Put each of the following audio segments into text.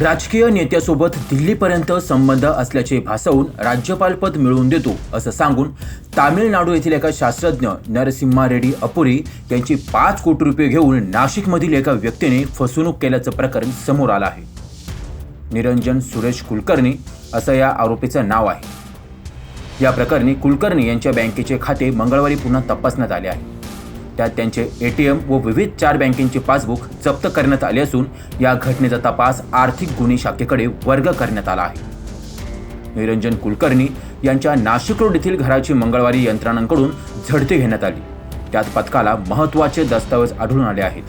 राजकीय नेत्यासोबत दिल्लीपर्यंत संबंध असल्याचे भासवून राज्यपालपद मिळवून देतो असं सांगून तामिळनाडू येथील एका शास्त्रज्ञ नरसिम्हा रेड्डी अपुरी यांची पाच कोटी रुपये घेऊन नाशिकमधील एका व्यक्तीने फसवणूक केल्याचं प्रकरण समोर आलं आहे. निरंजन सुरेश कुलकर्णी असं या आरोपीचं नाव आहे. या प्रकरणी कुलकर्णी यांच्या बँकेचे खाते मंगळवारी पुन्हा तपासण्यात आले आहे. त्यात त्यांचे ए टी एम व विविध चार बँकेचे पासबुक जप्त करण्यात आले असून या घटनेचा तपास आर्थिक गुन्हे शाखेकडे वर्ग करण्यात आला आहे. निरंजन कुलकर्णी यांच्या नाशिक रोड येथील घराची मंगळवारी यंत्रणांकडून झडती घेण्यात आली. त्यात पथकाला महत्त्वाचे दस्तावेज आढळून आले आहेत.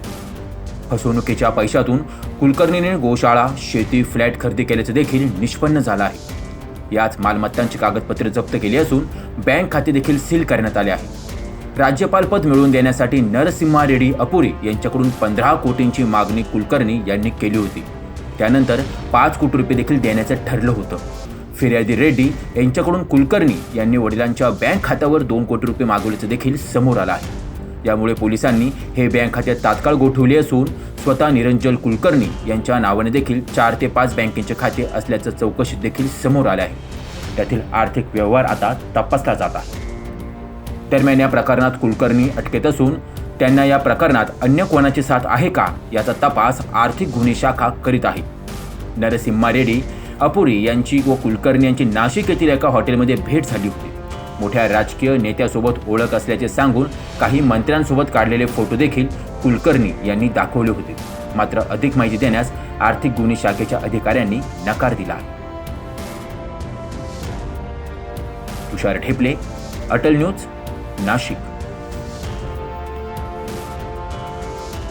फसवणुकीच्या पैशातून कुलकर्णीने गोशाळा शेती फ्लॅट खरेदी केल्याचे देखील निष्पन्न झालं आहे. याच मालमत्तांची कागदपत्रे जप्त केली असून बँक खाते देखील सील करण्यात आले आहे. राज्यपालपद मिळवून देण्यासाठी नरसिम्हा रेड्डी अपुरी यांच्याकडून पंधरा कोटींची मागणी कुलकर्णी यांनी केली होती. त्यानंतर पाच कोटी रुपये देखील देण्याचं ठरलं होतं. फिर्यादी रेड्डी यांच्याकडून कुलकर्णी यांनी वडिलांच्या बँक खात्यावर दोन कोटी रुपये मागवल्याचं देखील समोर आलं आहे. यामुळे पोलिसांनी हे बँक खाते तात्काळ गोठवले असून स्वतः निरंजन कुलकर्णी यांच्या नावाने देखील चार ते पाच बँकेचे खाते असल्याचं चौकशीत देखील समोर आलं आहे. त्यातील आर्थिक व्यवहार आता तपासला जात आहे. दरम्यान या प्रकरणात कुलकर्णी अटकेत असून त्यांना या प्रकरणात अन्य कोणाची साथ आहे का याचा तपास आर्थिक गुन्हे शाखा करीत आहे. नरसिम्हा रेड्डी अपुरी यांची व कुलकर्णी यांची नाशिक येथील एका हॉटेलमध्ये भेट झाली होती. मोठ्या राजकीय नेत्यासोबत ओळख असल्याचे सांगून काही मंत्र्यांसोबत काढलेले फोटो देखील कुलकर्णी यांनी दाखवले होते. मात्र अधिक माहिती देण्यास आर्थिक गुन्हे शाखेच्या अधिकाऱ्यांनी नकार दिला. आहे तुषार ढेपले अटल न्यूज नाशिक